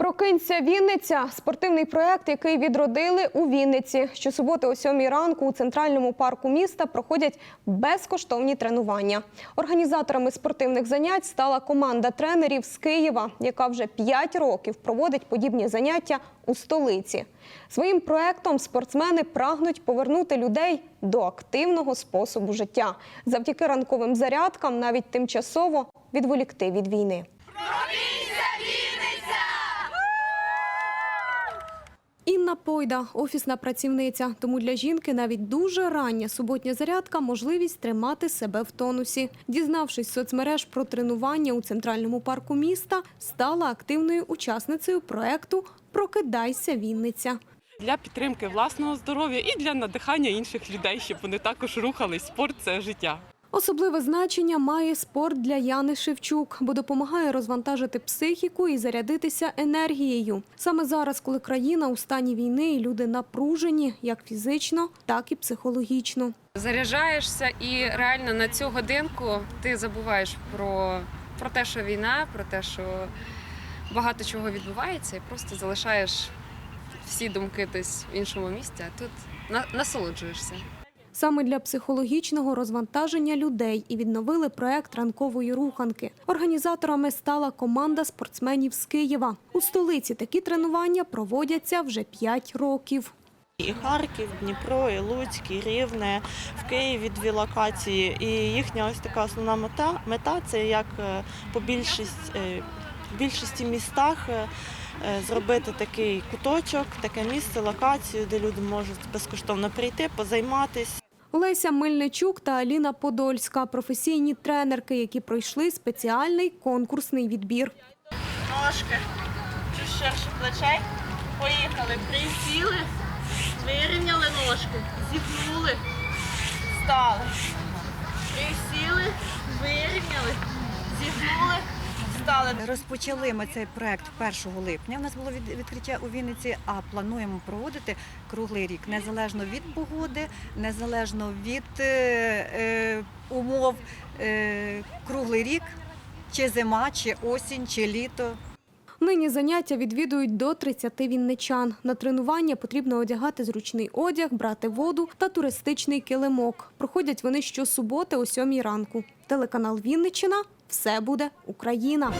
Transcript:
Прокинься Вінниця спортивний проект, який відродили у Вінниці. Щосуботи о 7 ранку у центральному парку міста проходять безкоштовні тренування. Організаторами спортивних занять стала команда тренерів з Києва, яка вже 5 років проводить подібні заняття у столиці. Своїм проектом спортсмени прагнуть повернути людей до активного способу життя. Завдяки ранковим зарядкам навіть тимчасово відволікти від війни. Інна Пойда офісна працівниця. Тому для жінки навіть дуже рання суботня зарядка можливість тримати себе в тонусі. Дізнавшись соцмереж про тренування у центральному парку міста, стала активною учасницею проекту Прокидайся Вінниця. для підтримки власного здоров'я і для надихання інших людей, щоб вони також рухались. Спорт це життя. Особливе значення має спорт для Яни Шевчук, бо допомагає розвантажити психіку і зарядитися енергією. Саме зараз, коли країна у стані війни, і люди напружені як фізично, так і психологічно. заряджаєшся і реально на цю годинку ти забуваєш про, про те, що війна, про те, що багато чого відбувається, і просто залишаєш всі думки десь в іншому місці, а тут на, насолоджуєшся. Саме для психологічного розвантаження людей і відновили проект ранкової руханки. Організаторами стала команда спортсменів з Києва. У столиці такі тренування проводяться вже 5 років. І Харків, Дніпро, і Луцьк, і Рівне, в Києві дві локації. І їхня ось така основна мета, мета це як е, по більшість, е, в більшості містах е, зробити такий куточок, таке місце, локацію, де люди можуть безкоштовно прийти, позайматися. Леся Мельничук та Аліна Подольська професійні тренерки, які пройшли спеціальний конкурсний відбір. Ножки, чуть ширше плечей. Поїхали, присіли, вирівняли ножки, зігнули, стали. Присіли, вирівняли, зігнули, стали. Розпочали ми цей проект 1 липня. У нас було відкриття у Вінниці, а плануємо проводити круглий рік, незалежно від погоди, незалежно від е, е, умов. Е, круглий рік, чи зима, чи осінь, чи літо. Нині заняття відвідують до 30 вінничан. На тренування потрібно одягати зручний одяг, брати воду та туристичний килимок. Проходять вони щосуботи о 7 ранку. Телеканал Вінниччина – все буде Україна.